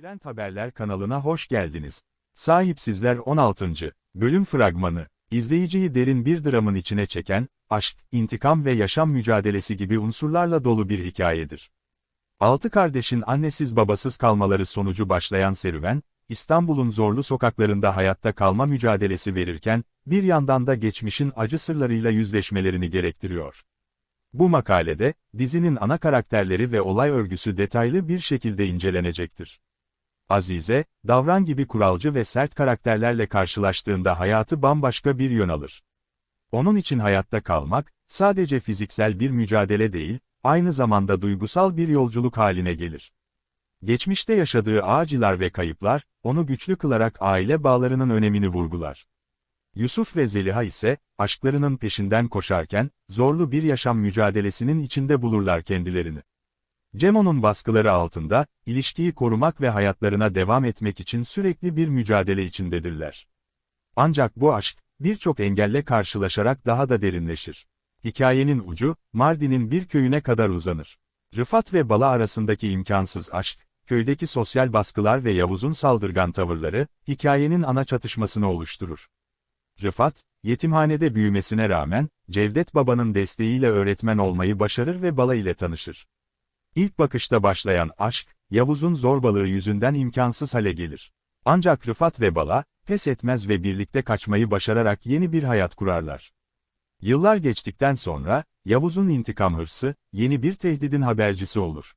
Trend Haberler kanalına hoş geldiniz. Sahipsizler 16. bölüm fragmanı, izleyiciyi derin bir dramın içine çeken, aşk, intikam ve yaşam mücadelesi gibi unsurlarla dolu bir hikayedir. Altı kardeşin annesiz babasız kalmaları sonucu başlayan serüven, İstanbul'un zorlu sokaklarında hayatta kalma mücadelesi verirken, bir yandan da geçmişin acı sırlarıyla yüzleşmelerini gerektiriyor. Bu makalede, dizinin ana karakterleri ve olay örgüsü detaylı bir şekilde incelenecektir. Azize, Davran gibi kuralcı ve sert karakterlerle karşılaştığında hayatı bambaşka bir yön alır. Onun için hayatta kalmak, sadece fiziksel bir mücadele değil, aynı zamanda duygusal bir yolculuk haline gelir. Geçmişte yaşadığı acılar ve kayıplar, onu güçlü kılarak aile bağlarının önemini vurgular. Yusuf ve Zeliha ise, aşklarının peşinden koşarken, zorlu bir yaşam mücadelesinin içinde bulurlar kendilerini. Cemo'nun baskıları altında, ilişkiyi korumak ve hayatlarına devam etmek için sürekli bir mücadele içindedirler. Ancak bu aşk, birçok engelle karşılaşarak daha da derinleşir. Hikayenin ucu, Mardin'in bir köyüne kadar uzanır. Rıfat ve Bala arasındaki imkansız aşk, köydeki sosyal baskılar ve Yavuz'un saldırgan tavırları, hikayenin ana çatışmasını oluşturur. Rıfat, yetimhanede büyümesine rağmen, Cevdet babanın desteğiyle öğretmen olmayı başarır ve Bala ile tanışır. İlk bakışta başlayan aşk, Yavuz'un zorbalığı yüzünden imkansız hale gelir. Ancak Rıfat ve Bala, pes etmez ve birlikte kaçmayı başararak yeni bir hayat kurarlar. Yıllar geçtikten sonra, Yavuz'un intikam hırsı, yeni bir tehdidin habercisi olur.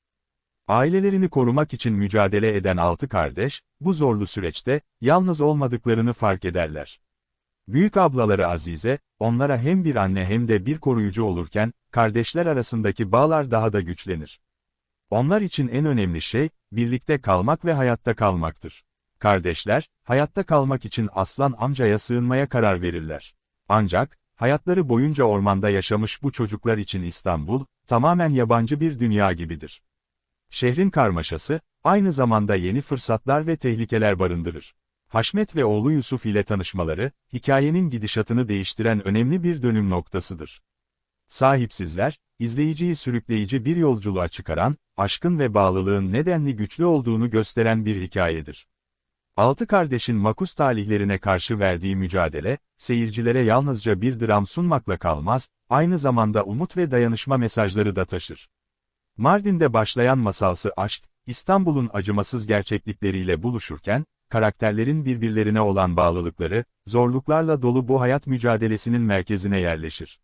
Ailelerini korumak için mücadele eden altı kardeş, bu zorlu süreçte, yalnız olmadıklarını fark ederler. Büyük ablaları Azize, onlara hem bir anne hem de bir koruyucu olurken, kardeşler arasındaki bağlar daha da güçlenir. Onlar için en önemli şey, birlikte kalmak ve hayatta kalmaktır. Kardeşler, hayatta kalmak için Aslan amcaya sığınmaya karar verirler. Ancak, hayatları boyunca ormanda yaşamış bu çocuklar için İstanbul, tamamen yabancı bir dünya gibidir. Şehrin karmaşası, aynı zamanda yeni fırsatlar ve tehlikeler barındırır. Haşmet ve oğlu Yusuf ile tanışmaları, hikayenin gidişatını değiştiren önemli bir dönüm noktasıdır. Sahipsizler, izleyiciyi sürükleyici bir yolculuğa çıkaran, aşkın ve bağlılığın nedenli güçlü olduğunu gösteren bir hikayedir. Altı kardeşin makus talihlerine karşı verdiği mücadele, seyircilere yalnızca bir dram sunmakla kalmaz, aynı zamanda umut ve dayanışma mesajları da taşır. Mardin'de başlayan masalsı aşk, İstanbul'un acımasız gerçeklikleriyle buluşurken, karakterlerin birbirlerine olan bağlılıkları, zorluklarla dolu bu hayat mücadelesinin merkezine yerleşir.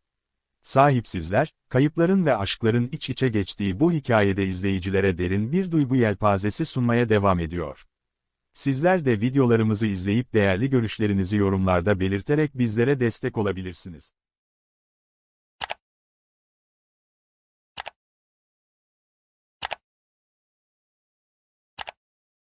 Sahipsizler, kayıpların ve aşkların iç içe geçtiği bu hikayede izleyicilere derin bir duygu yelpazesi sunmaya devam ediyor. Sizler de videolarımızı izleyip değerli görüşlerinizi yorumlarda belirterek bizlere destek olabilirsiniz.